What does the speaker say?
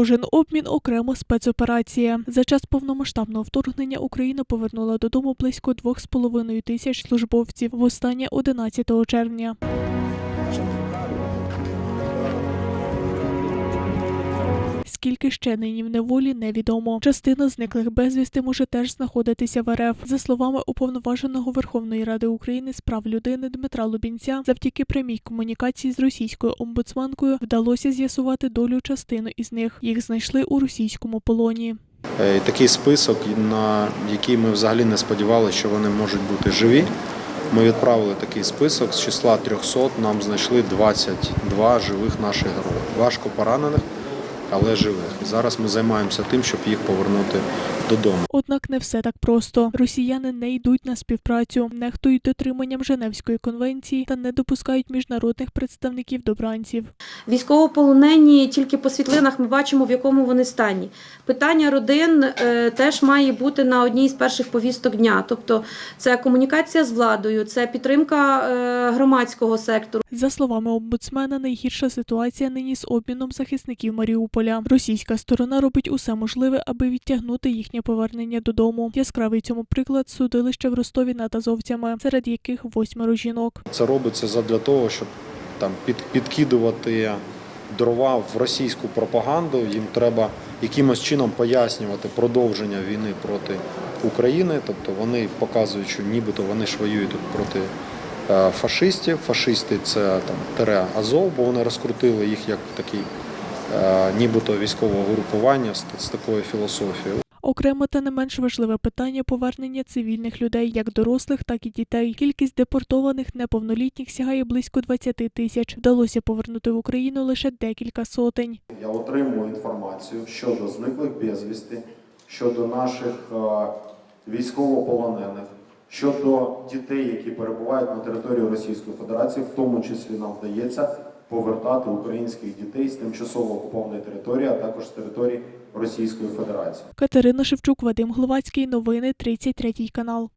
Кожен обмін окремо спецоперація. За час повномасштабного вторгнення Україна повернула додому близько 2,5 тисяч службовців. Востаннє 11 червня. Скільки ще нині в неволі, невідомо. Частина зниклих безвісти може теж знаходитися в РФ. За словами уповноваженого Верховної Ради України з прав людини Дмитра Лубінця, завдяки прямій комунікації з російською омбудсманкою вдалося з'ясувати долю частини із них. Їх знайшли у російському полоні. Е, Такий список, на який ми взагалі не сподівалися, що вони можуть бути живі. Ми відправили такий список з числа 300, нам знайшли 22 живих наших героїв. Важко поранених, але живих. Зараз ми займаємося тим, щоб їх повернути додому. Однак не все так просто. Росіяни не йдуть на співпрацю, нехтують дотриманням Женевської конвенції та не допускають міжнародних представників до бранців. Військовополонені тільки по світлинах ми бачимо, в якому вони стані. Питання родин е, теж має бути на одній з перших повісток дня. Тобто це комунікація з владою, це підтримка е, громадського сектору. За словами омбудсмена, найгірша ситуація нині з обміном захисників Маріуполя. Російська сторона робить усе можливе, аби відтягнути їхнє повернення додому. Яскравий цьому приклад судилище в Ростові над азовцями, серед яких восьмеро жінок. Це робиться задля того, щоб там під, підкидувати дрова в російську пропаганду. Їм треба якимось чином пояснювати продовження війни проти України. Тобто вони показують, що нібито вони ж воюють тут проти е, фашистів. Фашисти це там тере Азов, бо вони розкрутили їх як такий нібито військове групування з, з такою філософією. Окремо та не менш важливе питання повернення цивільних людей, як дорослих, так і дітей. Кількість депортованих неповнолітніх сягає близько 20 тисяч. Вдалося повернути в Україну лише декілька сотень. Я отримую інформацію щодо зниклих безвісти, щодо наших е, військовополонених, щодо дітей, які перебувають на території Російської Федерації, в тому числі нам вдається повертати українських дітей з тимчасово окупованої території, а також з території Російської Федерації. Катерина Шевчук, Вадим Гловацький. Новини 33 канал.